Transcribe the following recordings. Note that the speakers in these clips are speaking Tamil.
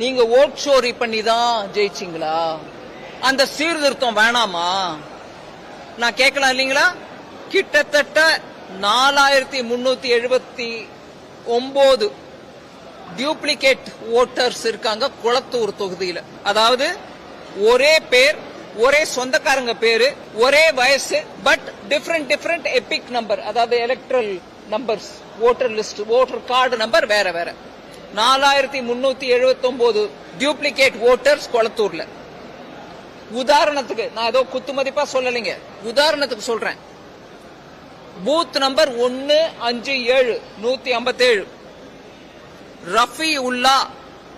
நீங்க ஓட் ஷோரி பண்ணி தான் ஜெயிச்சிங்களா? அந்த சீர்திருத்தம் வேணாமா? நான் கேட்கலாம் இல்லைங்களா? கிட்டத்தட்ட நாலாயிரத்தி முன்னூத்தி எழுபத்தி ஒன்பது டியூப்ளிகேட் ஓட்டர்ஸ் இருக்காங்க குளத்தூர் தொகுதியில. அதாவது ஒரே பேர் ஒரே சொந்தக்காரங்க பேரு ஒரே வயசு but different different EPIC number அதாவது electoral numbers voter list voter card number வேற வேற. நாலாயிரத்தி முன்னூத்தி எழுபத்தி ஒன்பது டியூப்ளிகேட் ஓட்டர்ஸ் கொளத்தூர்ல. உதாரணத்துக்கு நான் ஏதோ குத்து மதிப்பா சொல்லலைங்க. உதாரணத்துக்கு சொல்றேன். பூத் நம்பர் ஒன்னு அஞ்சு ஏழு நூத்தி ஐம்பத்தேழு. ரஃபி உல்லா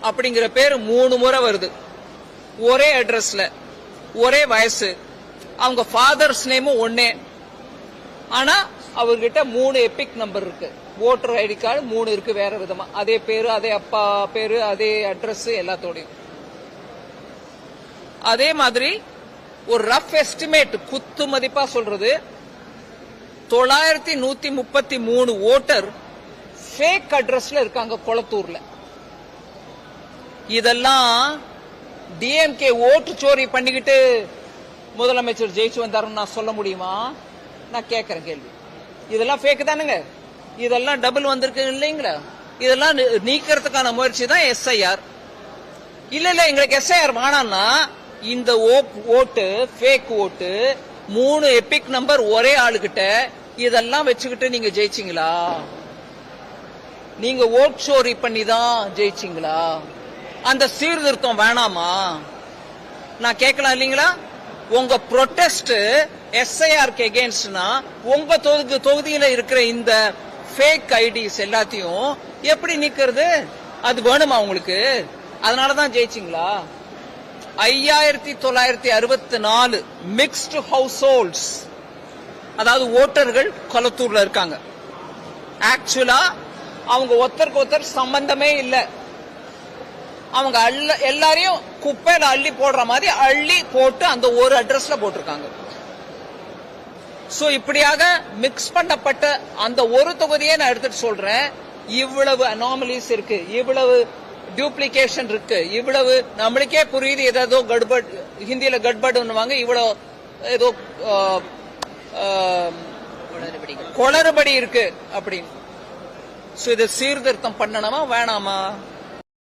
அப்படிங்கிற பேர் மூணு முறை வருது. ஒரே அட்ரஸ்ல ஒரே வயசு. அவங்க ஃபாதர்ஸ் நேமும் ஒன்னே ஆனா அவர்கிட்ட மூணு எபிக் நம்பர் இருக்கு. ஓட்டர் ஐடி கார்டு மூணு இருக்கு வேற விதமா. அதே பேரு அதே அப்பா பேரு அதே அட்ரஸ் எல்லாத்தோடையும். அதே மாதிரி ஒரு ரஃப் எஸ்டிமேட் குத்து மதிப்பா சொல்றது தொள்ளாயிரத்தி நூத்தி முப்பத்தி மூணு ஓட்டர் ஃபேக் அட்ரஸ்ல இருக்காங்க கொளத்தூர்ல. இதெல்லாம் டிஎம்கே ஓட்டு சோரி பண்ணிக்கிட்டு முதலமைச்சர் ஜெயிச்சு வந்தாருன்னு நான் சொல்ல முடியுமா? நான் கேட்கிறேன் கேள்வி. இதெல்லாம் ஃபேக் தானுங்க. இதெல்லாம் டபுள் வந்திருக்கு இல்லைங்களா? இதெல்லாம் நீ- நீக்கிறதுக்கான முயற்சி தான் எஸ்ஐஆர் இல்ல இல்ல எங்களுக்கு எஸ்ஐஆர் வேணாம்னா இந்த ஓட்டு ஃபேக் ஓட்டு மூணு எபிக் நம்பர் ஒரே ஆளுகிட்ட இதெல்லாம் வச்சுக்கிட்டு நீங்க ஜெயிச்சீங்களா? நீங்க ஓட் சோரி பண்ணி தான் ஜெயிச்சீங்களா? அந்த சீர்திருத்தம் வேணாமா? நான் கேட்கலாம் இல்லைங்களா? உங்க ப்ரொட்டஸ்ட் எஸ்ஐஆர்க்கு எகேன்ஸ்ட்னா உங்க தொகுதி தொகுதியில இருக்கிற இந்த ஃபேக் ஐடிஸ் எல்லாத்தையும் எப்படி நிக்கிறது? அது வேணுமா உங்களுக்கு? அதனாலதான் ஜெயிச்சிங்களா? ஐயாயிரத்தி தொள்ளாயிரத்தி அறுபத்தி நாலு மிக்ஸ்டு ஹவுஸ் ஹோல்ட்ஸ் அதாவது ஓட்டர்கள் கொளத்தூர்ல இருக்காங்க. ஆக்சுவலா அவங்க ஒருத்தருக்கு ஒருத்தர் சம்பந்தமே இல்லை. அவங்க அள்ள எல்லாரையும் குப்பையில அள்ளி போடுற மாதிரி அள்ளி போட்டு அந்த ஒரு அட்ரஸ்ல போட்டிருக்காங்க. சோ இப்படியாக மிக்ஸ் பண்ணப்பட்ட அந்த ஒரு தொகுதியை நான் எடுத்துட்டு சொல்றேன். இவ்வளவு அனாமலிஸ் இருக்கு. இவ்வளவு டியூப்ளிகேஷன் இருக்கு. இவ்வளவு நம்மளுக்கே புரியுது ஏதோ கட்பட் ஹிந்தியில கட்படுன்னுவாங்க இவ்வளவு ஏதோ குளறுபடி இருக்கு அப்படின்னு. சோ இதை சீர்திருத்தம் பண்ணணுமா? வேணாமா?